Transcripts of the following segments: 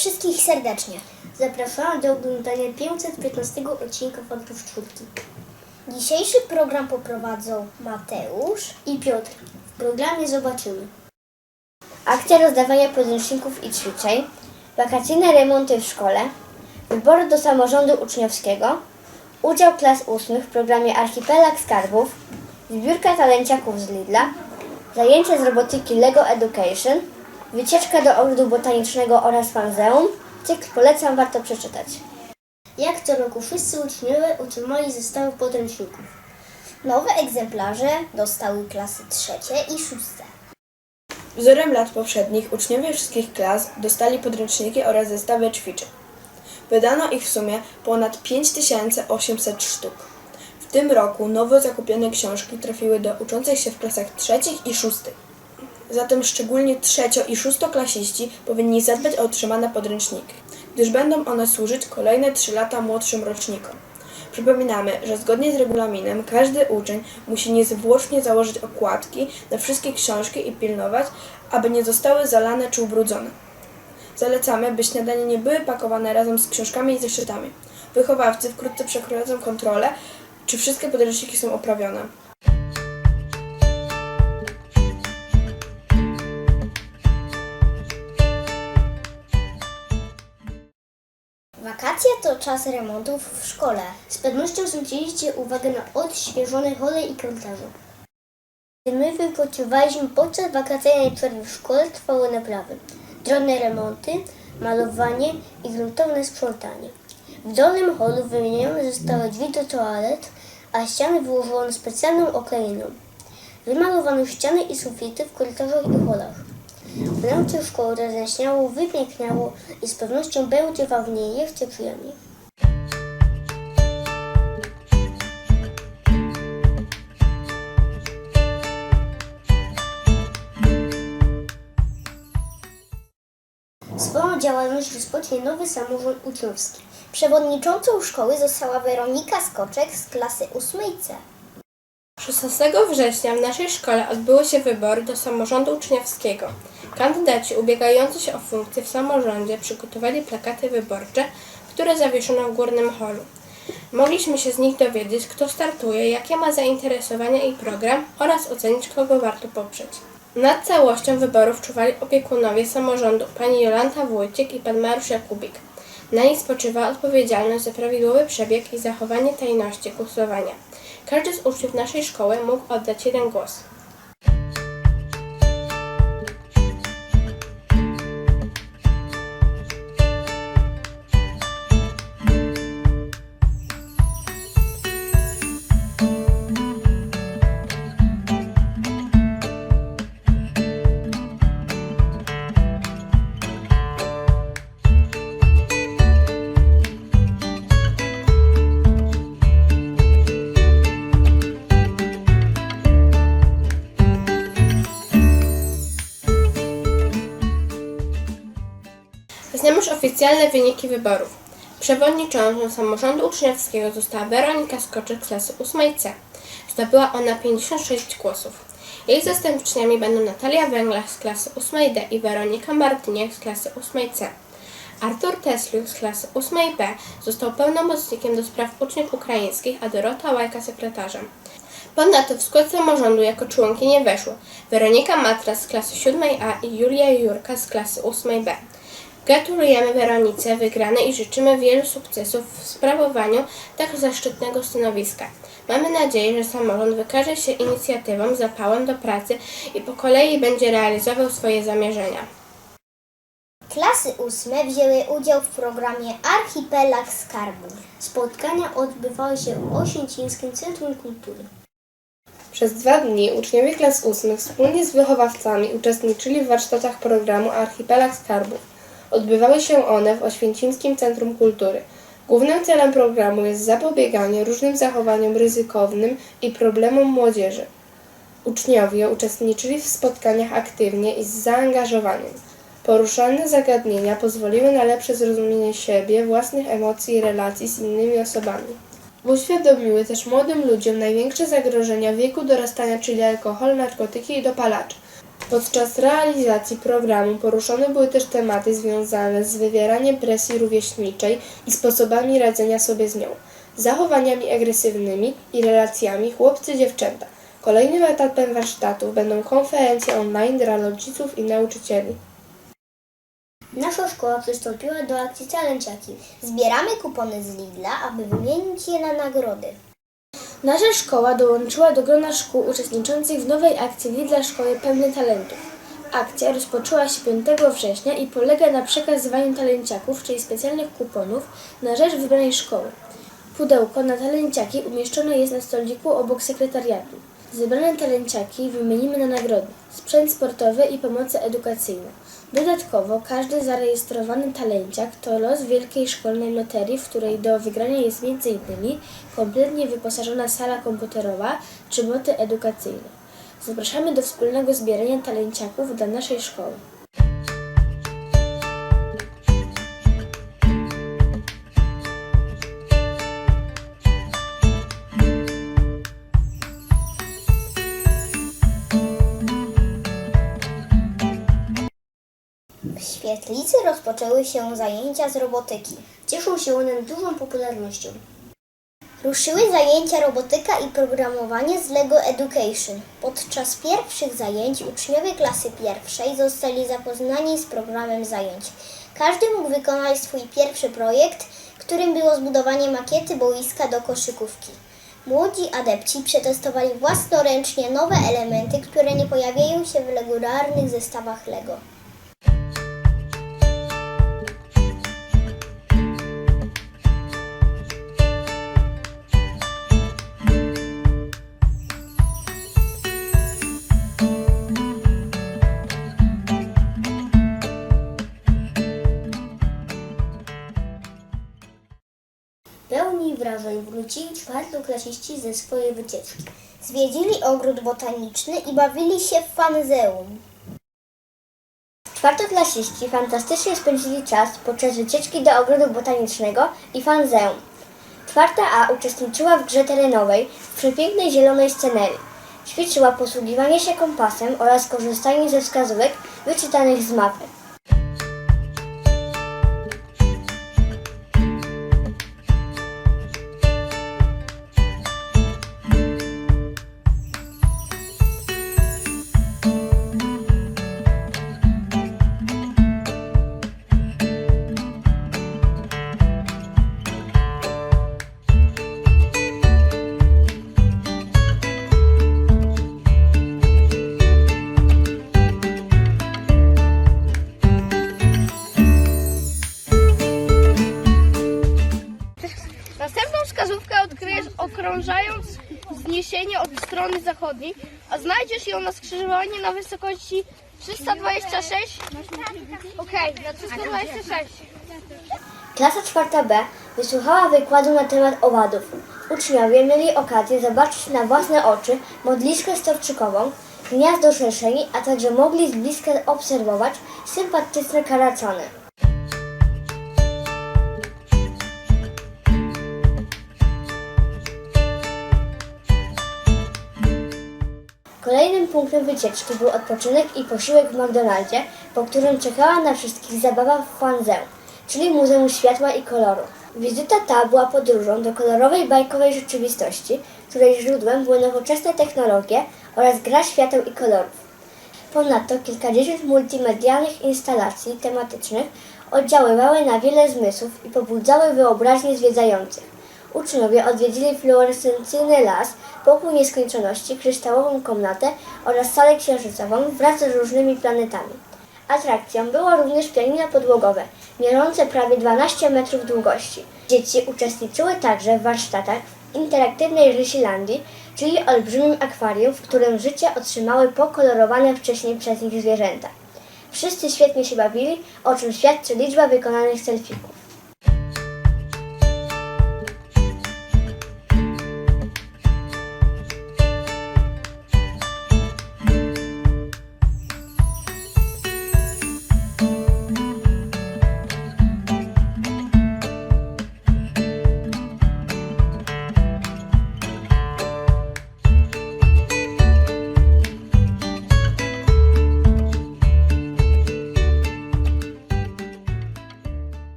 wszystkich serdecznie. Zapraszam do oglądania 515 odcinka Wątków Czwórki. Dzisiejszy program poprowadzą Mateusz i Piotr. W programie zobaczymy. Akcja rozdawania podręczników i ćwiczeń, wakacyjne remonty w szkole, wybory do samorządu uczniowskiego, udział klas ósmych w programie Archipelag Skarbów, zbiórka talenciaków z Lidla, zajęcia z robotyki Lego Education, wycieczka do ogrodu botanicznego oraz muzeum. Cykl polecam, warto przeczytać. Jak co roku wszyscy uczniowie otrzymali zestawy podręczników. Nowe egzemplarze dostały klasy trzecie i szóste. Wzorem lat poprzednich uczniowie wszystkich klas dostali podręczniki oraz zestawy ćwiczeń. Wydano ich w sumie ponad 5800 sztuk. W tym roku nowo zakupione książki trafiły do uczących się w klasach trzecich i szóstych. Zatem szczególnie trzecio- i szóstoklasiści powinni zadbać o otrzymane podręczniki, gdyż będą one służyć kolejne 3 lata młodszym rocznikom. Przypominamy, że zgodnie z regulaminem każdy uczeń musi niezwłocznie założyć okładki na wszystkie książki i pilnować, aby nie zostały zalane czy ubrudzone. Zalecamy, by śniadania nie były pakowane razem z książkami i zeszytami. Wychowawcy wkrótce przeprowadzą kontrolę, czy wszystkie podręczniki są oprawione. To czas remontów w szkole. Z pewnością zwróciliście uwagę na odświeżone hole i korytarze. Gdy my wypoczywaliśmy podczas wakacyjnej przerwy w szkole, trwały naprawy. Drobne remonty, malowanie i gruntowne sprzątanie. W dolnym holu wymienione zostały drzwi do toalet, a ściany wyłożono specjalną okleiną. Wymalowano ściany i sufity w korytarzach i holach. Wnętrze szkoły roześniało, wypiękniało i z pewnością będzie wam w niej jeszcze przyjemniej. Swoją działalność rozpocznie nowy samorząd uczniowski. Przewodniczącą szkoły została Weronika Skoczek z klasy 8C. 16 września w naszej szkole odbyły się wybory do samorządu uczniowskiego. Kandydaci ubiegający się o funkcję w samorządzie przygotowali plakaty wyborcze, które zawieszono w górnym holu. Mogliśmy się z nich dowiedzieć, kto startuje, jakie ma zainteresowania i program oraz ocenić, kogo warto poprzeć. Nad całością wyborów czuwali opiekunowie samorządu, pani Jolanta Wójcik i pan Mariusz Jakubik. Na nich spoczywa odpowiedzialność za prawidłowy przebieg i zachowanie tajności głosowania. Każdy z uczniów naszej szkoły mógł oddać jeden głos. Oficjalne wyniki wyborów. Przewodniczącą samorządu uczniowskiego została Weronika Skoczek klasy 8C. Zdobyła ona 56 głosów. Jej zastępczyniami będą Natalia Węglarz z klasy 8D i Weronika Martyniak z klasy 8C. Artur Tesliuk z klasy 8B został pełnomocnikiem do spraw uczniów ukraińskich, a Dorota Łajka sekretarzem. Ponadto w skład samorządu jako członki nie weszły Weronika Matras z klasy 7A i Julia Jurka z klasy 8B. Gratulujemy Weronice wygranej i życzymy wielu sukcesów w sprawowaniu tak zaszczytnego stanowiska. Mamy nadzieję, że samorząd wykaże się inicjatywą, zapałem do pracy i po kolei będzie realizował swoje zamierzenia. Klasy ósme wzięły udział w programie Archipelag Skarbów. Spotkania odbywały się w Oświęcimskim Centrum Kultury. Przez dwa dni uczniowie klas ósmych wspólnie z wychowawcami uczestniczyli w warsztatach programu Archipelag Skarbów. Odbywały się one w Oświęcimskim Centrum Kultury. Głównym celem programu jest zapobieganie różnym zachowaniom ryzykownym i problemom młodzieży. Uczniowie uczestniczyli w spotkaniach aktywnie i z zaangażowaniem. Poruszane zagadnienia pozwoliły na lepsze zrozumienie siebie, własnych emocji i relacji z innymi osobami. Uświadomiły też młodym ludziom największe zagrożenia wieku dorastania, czyli alkohol, narkotyki i dopalacze. Podczas realizacji programu poruszone były też tematy związane z wywieraniem presji rówieśniczej i sposobami radzenia sobie z nią, zachowaniami agresywnymi i relacjami chłopcy-dziewczęta. Kolejnym etapem warsztatów będą konferencje online dla rodziców i nauczycieli. Nasza szkoła przystąpiła do akcji Talenciaki. Zbieramy kupony z Lidla, aby wymienić je na nagrody. Nasza szkoła dołączyła do grona szkół uczestniczących w nowej akcji Lidla Szkoły Pełne Talentów. Akcja rozpoczęła się 5 września i polega na przekazywaniu talenciaków, czyli specjalnych kuponów, na rzecz wybranej szkoły. Pudełko na talenciaki umieszczone jest na stoliku obok sekretariatu. Zebrane talenciaki wymienimy na nagrody, sprzęt sportowy i pomoce edukacyjne. Dodatkowo każdy zarejestrowany talenciak to los wielkiej szkolnej loterii, w której do wygrania jest m.in. kompletnie wyposażona sala komputerowa czy boty edukacyjne. Zapraszamy do wspólnego zbierania talenciaków dla naszej szkoły. Świetlicy rozpoczęły się zajęcia z robotyki. Cieszą się one dużą popularnością. Ruszyły zajęcia robotyka i programowanie z LEGO Education. Podczas pierwszych zajęć uczniowie klasy pierwszej zostali zapoznani z programem zajęć. Każdy mógł wykonać swój pierwszy projekt, którym było zbudowanie makiety boiska do koszykówki. Młodzi adepci przetestowali własnoręcznie nowe elementy, które nie pojawiają się w regularnych zestawach LEGO. Wrażeń wrócili czwartoklasiści ze swojej wycieczki. Zwiedzili ogród botaniczny i bawili się w fanzeum. Czwartoklasiści fantastycznie spędzili czas podczas wycieczki do ogrodu botanicznego i fanzeum. Czwarta A uczestniczyła w grze terenowej w przepięknej zielonej scenerii. Ćwiczyła posługiwanie się kompasem oraz korzystanie ze wskazówek wyczytanych z mapy. Od strony zachodniej, a znajdziesz ją na skrzyżowaniu na wysokości 326. Okej, na 326. Klasa 4B wysłuchała wykładu na temat owadów. Uczniowie mieli okazję zobaczyć na własne oczy modliszkę storczykową, gniazdo szerszeni, a także mogli z bliska obserwować sympatyczne karacony. Kolejnym punktem wycieczki był odpoczynek i posiłek w McDonaldzie, po którym czekała na wszystkich zabawa w Fanzeum, czyli Muzeum Światła i Koloru. Wizyta ta była podróżą do kolorowej bajkowej rzeczywistości, której źródłem były nowoczesne technologie oraz gra świateł i kolorów. Ponadto kilkadziesiąt multimedialnych instalacji tematycznych oddziaływały na wiele zmysłów i pobudzały wyobraźnię zwiedzających. Uczniowie odwiedzili fluorescencyjny las, pokój nieskończoności, kryształową komnatę oraz salę księżycową wraz z różnymi planetami. Atrakcją było również pianino podłogowe, mierzące prawie 12 metrów długości. Dzieci uczestniczyły także w warsztatach w interaktywnej Rysilandii, czyli olbrzymim akwarium, w którym życie otrzymały pokolorowane wcześniej przez nich zwierzęta. Wszyscy świetnie się bawili, o czym świadczy liczba wykonanych selfików.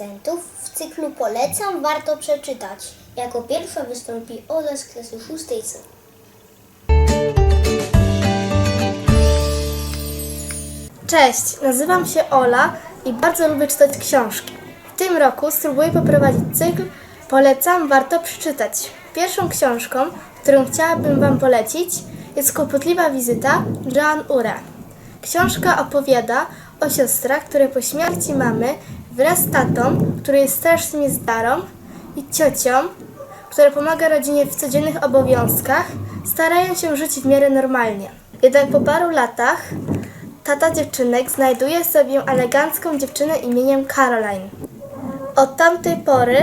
Recenzentów w cyklu Polecam, warto przeczytać. Jako pierwsza wystąpi Ola z klasy 6 C. Cześć, nazywam się Ola i bardzo lubię czytać książki. W tym roku spróbuję poprowadzić cykl Polecam, warto przeczytać. Pierwszą książką, którą chciałabym Wam polecić, jest Kłopotliwa wizyta Joan Ure. Książka opowiada o siostrach, które po śmierci mamy wraz z tatą, który jest strasznie niezdarą, i ciocią, która pomaga rodzinie w codziennych obowiązkach, starają się żyć w miarę normalnie. Jednak po paru latach Tata dziewczynek znajduje sobie elegancką dziewczynę imieniem Caroline. Od tamtej pory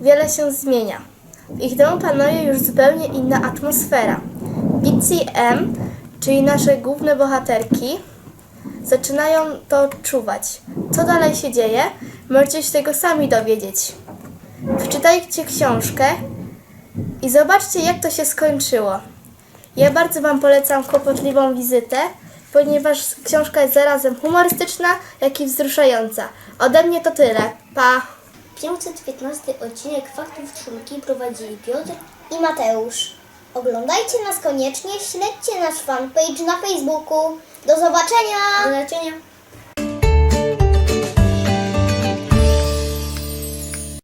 wiele się zmienia. W ich domu panuje już zupełnie inna atmosfera. Bitsy M, czyli nasze główne bohaterki, zaczynają to odczuwać. Co dalej się dzieje? Możecie się tego sami dowiedzieć. Przeczytajcie książkę i zobaczcie, jak to się skończyło. Ja bardzo Wam polecam kłopotliwą wizytę, ponieważ książka jest zarazem humorystyczna, jak i wzruszająca. Ode mnie to tyle. Pa! 515 odcinek Faktów Trójki prowadzili Piotr i Mateusz. Oglądajcie nas koniecznie, śledźcie nasz fanpage na Facebooku. Do zobaczenia! Do zobaczenia!